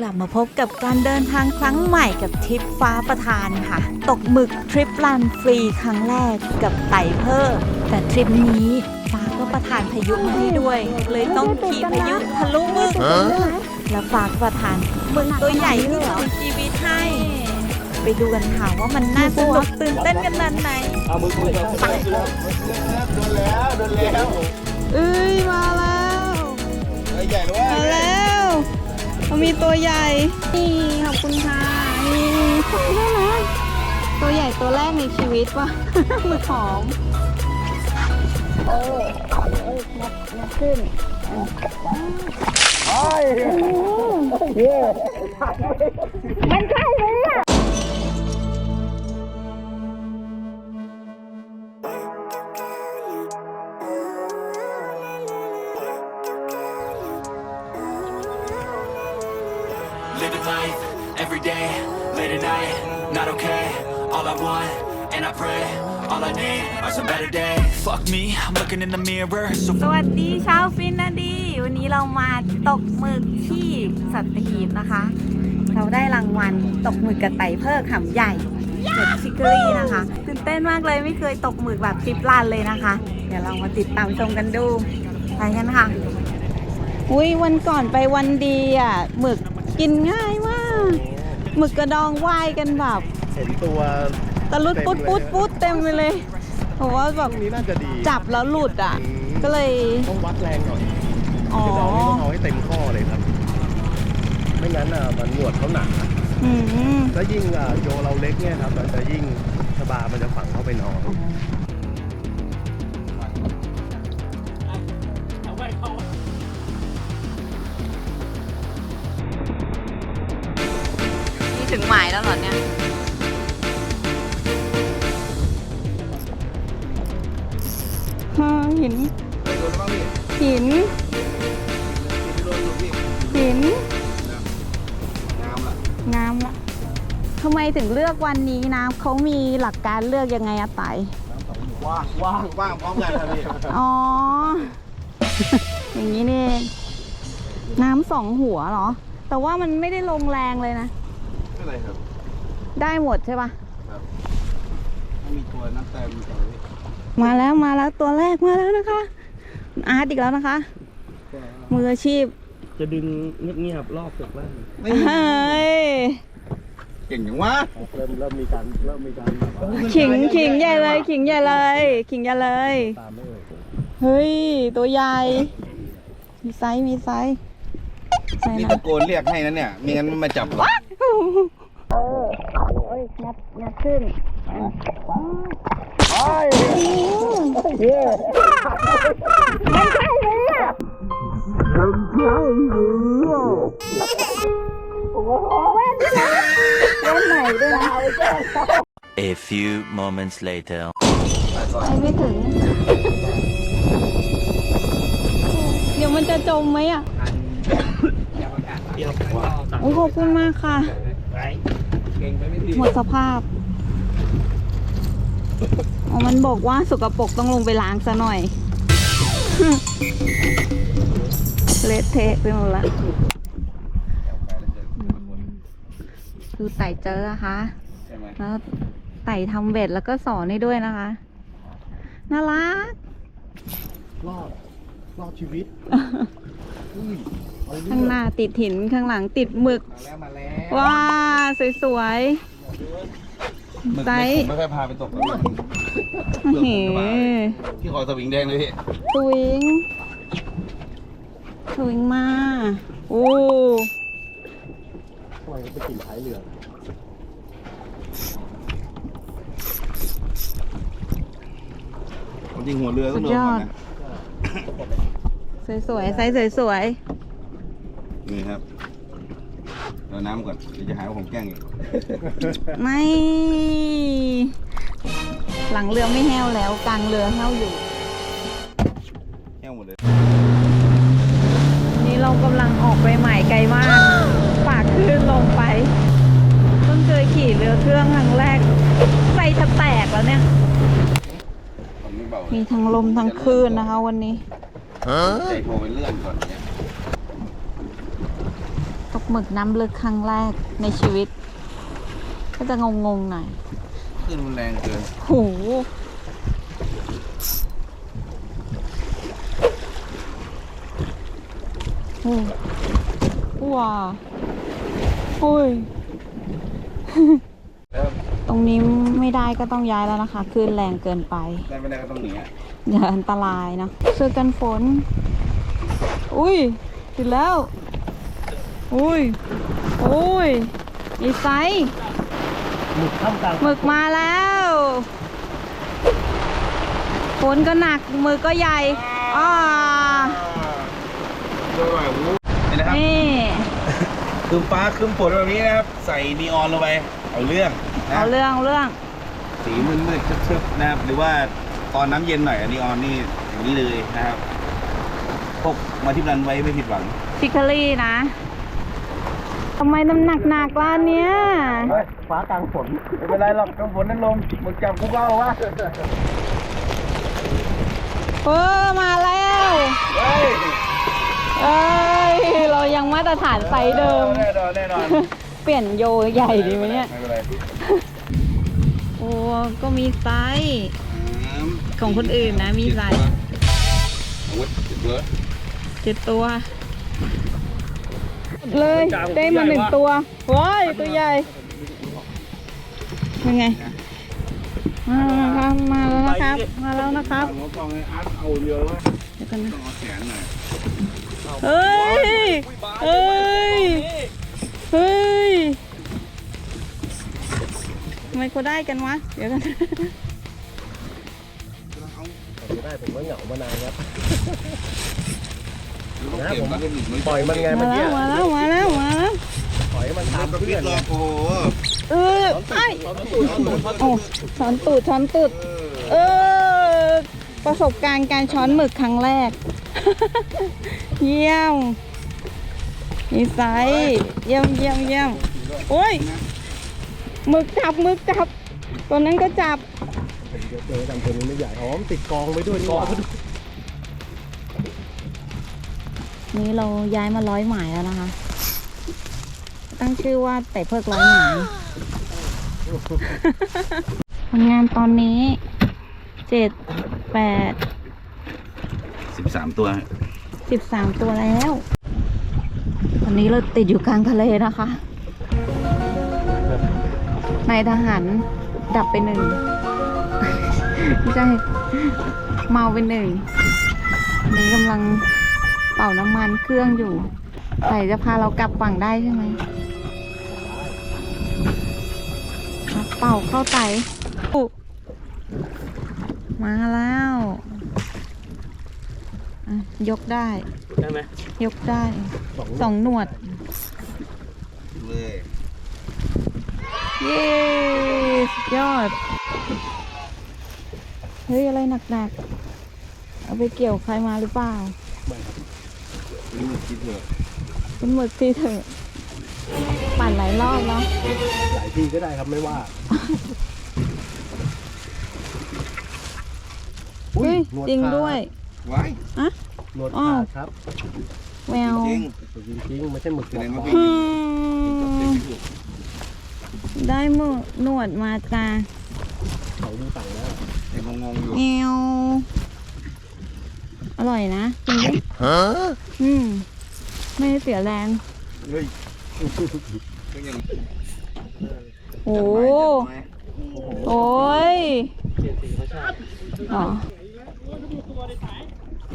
กลับมาพบกับการเดินทางครั้งใหม่กับทริปฟ้าประทานค่ะ ตกหมึกทริปลันฟรีครั้งแรกกับไต่เพิ่มแต่ทริปนี้ฟ้าก็ประทานพายุมาให้ด้วย เลยต้องขี่พายุทะลุหมึกและฟ้าก็ประทานหมึกตัวใหญ่ที่สุดในชีวิตให้ไปดูกันค่ะว่ามันน่าสนุกตื่นเต้นกันนาดไหนเอามือมือไปโดนแล้วโดนแล้วเอ้ยมาแล้วไอ้ใหญ่เลยมาแล้ว มันมีตัวใหญ่ นี่ขอบคุณค่ะ นี่ใช่ได้นะตัวใหญ่ตัวแรกในชีวิตว่ะมือหอม Living life every day, late at night, not okay. All I want, and I pray, all I need are some better days. Fuck me, I'm looking in the mirror, so สวัสดีชาวฟินนาดี วันนี้เรามาตกหมึกที่สัตหีบนะคะ เราได้รางวัลตกหมึกกระไตเพิ่มหำใหญ่เจ็ดชิคกรี่นะคะตื่นเต้นมากเลยไม่เคยตกหมึกแบบทริปลานเลยนะคะ เดี๋ยวเรามาติดตามชมกันดูไปกันค่ะ อุ้ยวันก่อนไปวันดีอะหมึก กินง่ายมากหมึกกระดองว่ายกันแบบเห็นตัวตะลุดปุ๊ดปุ๊ดปุ๊ดเต็มไปเลยเพราะว่าแบตรบงนี้น่าจะดีจับแล้วหลุดอะ ก็เลยต้องวัดแรงหน่อยอ๋อกระดองนี่ต้องเอาให้เต็มข้อเลยครับ ไม่งั้นอะมันหนวดเขาหนาอืมแล้วยิ่งอะโยเราเล็กเนี่ยครับมันจะยิ่งชบามันจะฝังเข้าไปน้อยายแล้วเหรอเนี่ย ฮะหินหินหินงามละทำไมถึงเลือกวันนี้นะเขามีหลักการเลือกยังไงอะไตว่างว่างว่างพร้อมกันครับพี่อ๋อ อย่างนี้นี่เองน้ำสองหัวเหรอ แต่ว่ามันไม่ได้ลงแรงเลยนะไม่ เป็นไรครับได้หมดใช่ปะมีตัวน้ำเต็มตัวมาแล้วมาแล้วตัวแรกมาแล้วนะคะอาร์ตอีกแล้วนะคะ มืออาชีพจะดึงเงียบๆรอบตึกบ้างเฮ้ยเก่งจังวะเริ่มเริ่มมีการเริ่มมีการแบบว่าขิงขิงใหญ่เลยขิงใหญ่เลยขิงใหญ่เลยตามไม่เลยเฮ้ย ตัวใหญ่ มีไซส์มีไซส์ใช่นี่นะตะโกนเรียกให้นะเนี่ย ไม่งั้นมันมาจับ หรอกงัดงัดขึ้น A few moments later. ไปไม่ถึง เดี๋ยวมันจะจมไหมอะโอ้ขอบคุณมากค่ะ หมดสภาพอ๋อมันบอกว่าสกปรกต้องลงไปล้างซะหน่อย เละเทะไปหมดละคือไต่เจอนะคะใช่ไหมแล้วไต่ทำเบ็ดแล้วก็สอนให้ด้วยนะคะ น่ารัก รอด รอดชีวิตอุ้ยเอาเรื่ ข้างหน้าติดหินข้างหลังติดหมึกมาแล้วมาแล้วว้าสวยหมึกไซไม่ส์ผมไม่ค่อยพาไปตกแล้วๆอื้อหือพี่ขอสวิงแดงเลยพี่สวิงสวิงมาโอ้ปล่อยมันไปกินท้ายเรือผมจริงหัวเรือต้องโดนก่อนนะสวยๆไซส์สวย นี่ครับเราน้ำก่อนเดี๋ยวจะหาว่าผมแกล้งอีกๆไม่ หลังเรือไม่แห้วแล้วกลางเรือแห้วอยู่ แกล้งหมดเลยนี่เรากำลังออกไปใหม่ไกลมากปากคลื่นลงไปเพิ่งเคยขี่เรือเครื่องครั้งแรกไฟจะแตกแล้วเนี่ย ผมไม่เบามีทั้งลมทั้งคลื่นนะคะ วันนี้ ใจโทรไปเลื่อนก่อนเนี่ยตก หมึกน้ำลึกครั้งแรกในชีวิต ก็จะงงๆหน่อยขึ้นมันแรงเกินโหโอ้ว้าโอ้ยตรงนี้ไม่ได้ก็ต้องย้ายแล้วนะคะคลื่นแรงเกินไป ได้ไม่ได้ก็ต้องหนีอะอย่าอันตรายนะเสื้อกันฝน อุ้ยติดแล้ว อุ้ยอุ้ยอีไซส์หมึกข้ามกลางหมึกมาแล้วฝนก็หนักมือก็ใหญ่อ่าตัวใหม่วูนี่นะครับนี่คือฟ้าครึ้มฝนแบบนี้นะครับ ใส่นีออนลงไปเอาเรื่องนะเอาเรื่องเอาเรื่อง สีมืดๆทึบๆนะครับ หรือว่าตอนน้ำเย็นหน่อยนีออนนี่อย่างนี้เลยนะครับพกมาที่รันไว้ไม่ผิดหวังชิคารี่นะ ทำไมน้ำหนักหนักๆล่ะเนี่ยเฮ้ยฟ้ากลางฝนไม่เป็นไรหรอกกำฝนนั่นลมมึงจำกูเล่าวะเออมาแล้วเฮ้ยเอ้ยเรายังมาตรฐานไซส์เดิม แน่นอนแน่นอนเปลี่ยนโยใหญ่ดีไหมเนี่ย ไม่เป็นไรโอ้ก็มีไซส์ของคนอื่นนะมีไซส์อาวุธเยอะเจ็ดตัว เลยได้มาหนึ่งตัวว้ายตัวใหญ่เป็นไงมาแล้วครับมาแล้วนะครับ มาแล้วนะครับหัวกองไอ้อาร์ตเอาเยอะวะเดี๋ยวกันนะต้องเอาแขนหน่อยเฮ้ยเฮ้ยเฮ้ยทำไมเขาได้กันวะเดี๋ยวกันจะได้ผมว่าเหงามานานครับ ต้องเก็บแล้วก็หนีปล่อยมันไงมาเมื่อแล้กี้วมาแล้วมาแล้วมาแล้วปล่อยให้มันตามกับเพื่พี่อนรอโอ้โหเออไอ้โอ้ช้อนตูดช้อนตูดเออประสบการณ์การช้อนหมึกครั้งแรก เยี่ยมนิสัยเยี่ยมเยี่ยมเยี่ยมโอ้ยหมึกจับหมึกจับตัวนั้นก็จับผมเจอจำตัวนี้ไม่ใหญ่อ๋อมนติดกองไปด้วยกองไปด้วย นี่เราย้ายมาร้อยหมายแล้วนะคะ ตั้งชื่อว่าแต่เพิกร้อยหมายผลงานตอนนี้เจ็ดแปดสิบสามตัวสิบสามตัวแล้ว ตอนนี้เราติดอยู่กลางทะเลนะคะนายทหารดับไปหนึ่งไม่ใช่เมาไปหนึ่งอันนี้กำลัง เป่าน้ำมันเครื่องอยู่ใส่จะพาเรากลับฝั่งได้ใช่ไหมอะเป่าเข้าไตอุ๊มาแล้วอะยกได้ได้ไหมยกได้สองหนวดเลยเย้สุดยอด เฮ้ย อะไรหนักๆ เอาไปเกี่ยวใครมาหรือเปล่านี่ มันคิดเถอะเป็นหมึกที่เถอะปั่นหลายรอบแล้วหลายทีก็ได้ครับไม่ว่าเฮ้ยหนวดจริงขาด้วยไว้หนวดอ้าขาวดครับแมวจริงจริงๆไม่ใช่หมึกแสดงว่าหพี่อืมได้หมึกหนวดมาจ้าเขาดูต่างแล้วยังงงๆอยู่แมว อร่อยนะกินไหมอืม ไม่ได้เสียแรงเฮ้ยก็ยังโอ้โหโอ้ยอ๋อ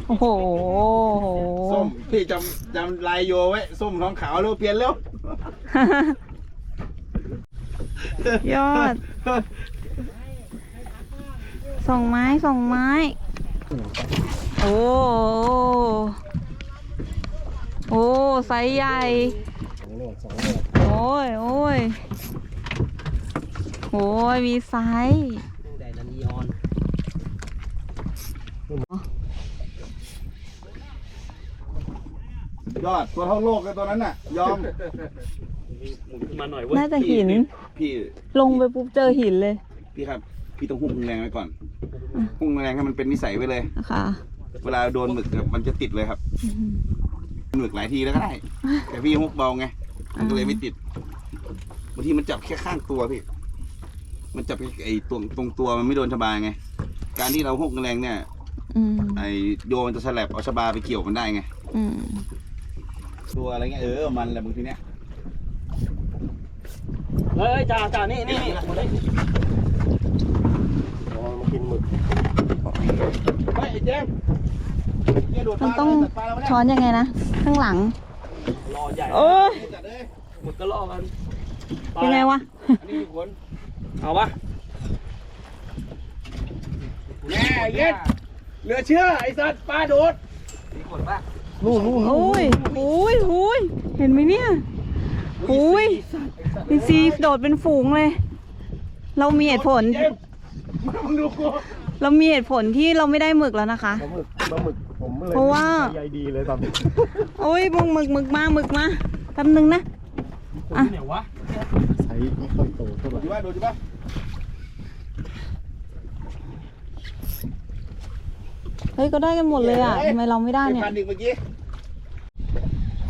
โอ้โหส้มพี่จำจำลายโยไว้ส้มท้องขาวเร็วเปลี่ยนเร็วยอด ส่งไม้ส่งไม้ โอ้ โอ้ไซส์ใหญ่ สองหนวดสองหนวดโอ้ย โอ้ย โอ้ย มีไซส์แดดนีออนยอดตัวเท่าโลกเลยตัวนั้นน่ะ ยอมมาหน่อยเว้ยน่าจะหิน พี่ ลงไปปุ๊บเจอหินเลยพี่ครับ พี่ต้องหุ้มแรงไว้ก่อน หุ้มแรงให้มันเป็นนิสัยไว้เลย นะคะ เวลาโดนหมึกเนี่ยมันจะติดเลยครับหมึกหลายทีแล้วก็ได้ แต่พี่ฮุกเบาไงมันก็เลยไม่ติดบางทีมันจับแค่ข้างตัวพี่ มันจับไอ้ตรงตรงตัวมันไม่โดนชบาไง การที่เราหกแรงเนี่ยอืมไอ้โยมันจะสลับเอาชบาไปเกี่ยวมันได้ไง อืมตัวอะไรเงี้ยเออมันแหละบางทีเนี้ยเฮ้ยจ่าจ่านี่นี่นี่มาดิลองมากินหมึกเฮ้ยไอ้เจมส์เหี้ยโดดป มันลาต้องเลยตัดปลาแล้วเนี่ยช้อนยังไงนะ ข้างหลัง รอใหญ่โอ้ยจัดเลยหมึกก็รอกันยังไงวะอันนี้มีคนเอาปะแย่เย็ดเหลือเชื่อไอ้สัตว์ปลาโดดมีคนป่ะนู่นนู่นโอ้ยโอ้ยโอ้ยเห็นไหมเนี่ยโอ้ยดีซีโดดเป็นฝูงเลย เรามีเหตุผลเจมส์มึงดูกู เรามีเหตุผลที่เราไม่ได้หมึกแล้วนะคะ ปลาหมึกปลาหมึกผมเลยเพราะว่า ใยดีเลยตอนนี้โอ้ยมึงหมึกหมึกมาหมึกมาแป๊บนึงนะ อะไหนวะใช้ไม่ค่อยโตเท่าไหร่ดูป่ะดูดิป่ะเฮ้ยก็ได้กันหมดเลยอะทำไมเราไม่ได้ไอ้เนี่ย พันอีกเมื่อกี้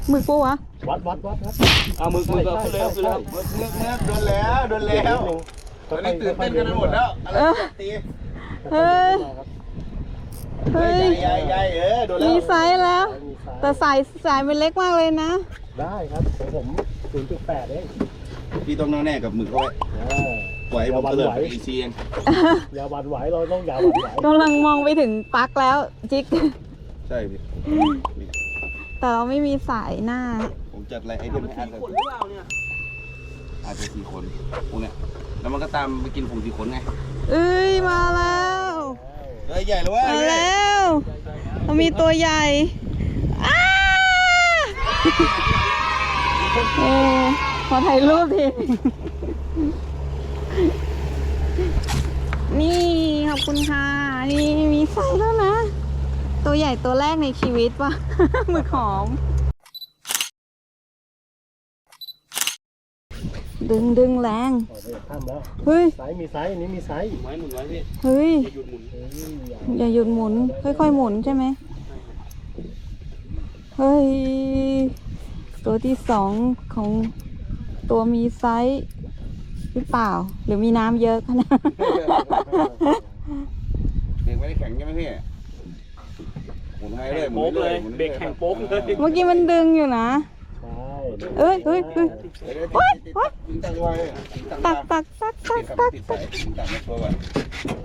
หมึกปะวะ วัดวัดวัดวัดเอามือมือขึ้นเลยขึ้นเลยเมื่อเมื่อเมื่อโดนแล้วโดนแล้วตอนนี้ตื่นเต้นกันหมดแล้วอะไรจะตี เฮ้ย เฮ้เฮ้ยยใหญ่ใหญ่เออโดนแล้วมีไซส์แล้ว แต่สายสายมันเล็กมากเลยนะ ได้ครับของผม 0.8 เองพี่ต้องแน่แน่กับมือเขาไว้อ่า ปล่อยให้ผมเตลิดไปอีซีเองอย่าหวั่นไหวเราต้องอย่าหวั่นไหวกำลังมองไปถึงปลั๊กแล้วจิก ใช่พี่แต่เราไม่มีสายหน้า ผมจัดอะไรไอเทมให้อาร์ตคนหรือเปล่าเนี่ยอาจจะสี่คนพวกเนี้ยแล้วมันก็ตามไปกินผงสี่คนไง เอ้ยมาแล้ วเฮ้ยใหญ่เลยเว้ยมาแล้วเรามีตัวใหญ่อ้าโอ้ขอถ่ายรูปทีนี่ขอบคุณค่ะ นี่มีไซส์แล้วนะ ตัวใหญ่ตัวแรกในชีวิตว่ะมือหอม ดึงดึงแรง ออกไปจากถ้ำแล้วเฮ้ยไซส์มีไซส์อันนี้มีไซส์ไม้หมุนไว้พี่เฮ้ยหยุดหมุนเฮ้ยอย่าอย่าหยุดหมุน ค่อยๆหมุนใช่ไหม เฮ้ย ตัวที่สองของตัวมีไซส์หรือเปล่า หรือมีน้ำเยอะขนาด เบรกไม่ได้แข็งใช่ไหมพี่หมุนให้เลยหมุโป๊นกเลยหมุนเบรกแข่งโป๊กเลย เมื่อกี้มันดึงอยู่นะใช่ เอ้ยเอ้ยเอ้ยวเดี๋ยวโอ๊ยโอ๊ยตักตักตักตักตักติดใส่ยิงตั้งไม่ชัวร์ก่อน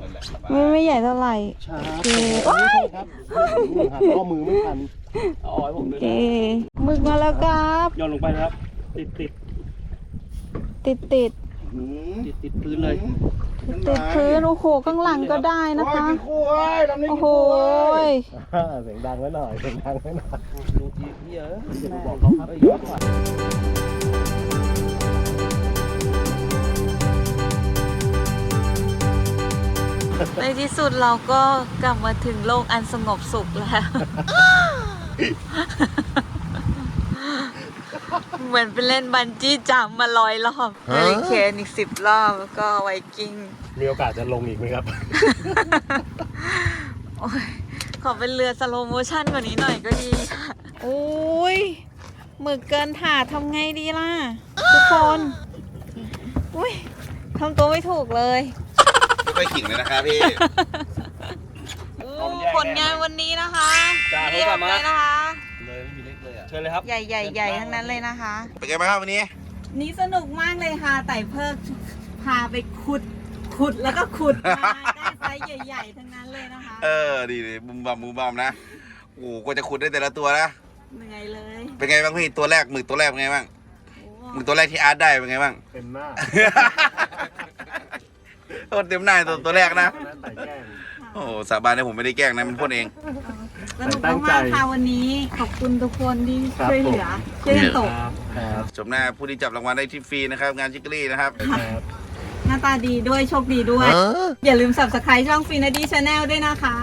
นั่นแหละไม่ไม่ใหญ่เท่าไหร่ช้าโอเคโอ้ยครับข้อมือไม่ทันอ๋อผมโอด้วยเคมึกมาแล้วครับยอนลงไปครับ ติดติดติดติด ติดติดพื้นเลย ติดพื้นโอ้โหข้างหลังก็ได้นะคะโอ้ยกินคู่เว้ยลำนี้โอ้กินโหคู่เว้ยยเสียงดังไว้หน่อยเสียงดังไว้หน่อยดูทีพี่เอออย่าไปบอกเขาครับเอ้ยย้อนกว่าในที่สุดเราก็กลับมาถึงโลกอันสงบสุขแล้ว เหมือนไปเล่นบันจี้จัมป์มาร้อยรอบเฮลิเคนอีกสิบรอบแล้วก็ไวกิ้ง มีโอกาสจะลงอีกไหมครับ โอ้ยขอเป็นเรือสโลโมชั่นกว่านี้หน่อยก็ดีค่ะโอ้ยหมึกเกินถาดทำไงดีล่ะ ทุกคนอุ้ยทำตัวไม่ถูกเลยไม่ค่อยขิงเลยนะครับพี่โอ้ผลงานวันนี้นะคะจ้าเรียบโทรกลับมาเลยนะคะเลยไม่มี เล็กเลยอะเชิญเลยครับ ใหญ่ๆใหญ่ทั้งนั้นเลยนะคะ เป็นไงบ้างครับวันนี้ นี่สนุกมากเลยค่ะไต่เพิกพาไปขุด ขุดแล้วก็ขุดมาได้ไซส์ใหญ่ๆทั้งนั้นเลยนะคะ เออดีดีบุมบัมบุมบัมนะโอ้โหกว่าจะขุดได้แต่ละตัวนะ เหนื่อยเลย เป็นไงบ้างพี่ตัวแรกหมึกตัวแรกเป็นไงบ้างโอ้หมึกตัวแรกที่อาร์ตได้เป็นไงบ้าง เต็มหน้าโอ้เต็มหน้าตัวตัวแรกนะใส่แกล้งโอ้โหสาบานเนี่ยผมไม่ได้แกล้งนะมันพ่นเอง สนุกมากๆค่ะวันนี้ ขอบคุณทุกคนที่ช่วยเหลือช่วยกันตกครับครับชมหน้าผู้ที่จับรางวัลได้ที่ฟรีนะครับ งานชิคกี้นะครับครับหน้าตาดีด้วยโชคดีด้วย อย่าลืม subscribe ช่องฟินาดีชาแนลด้วยนะคะ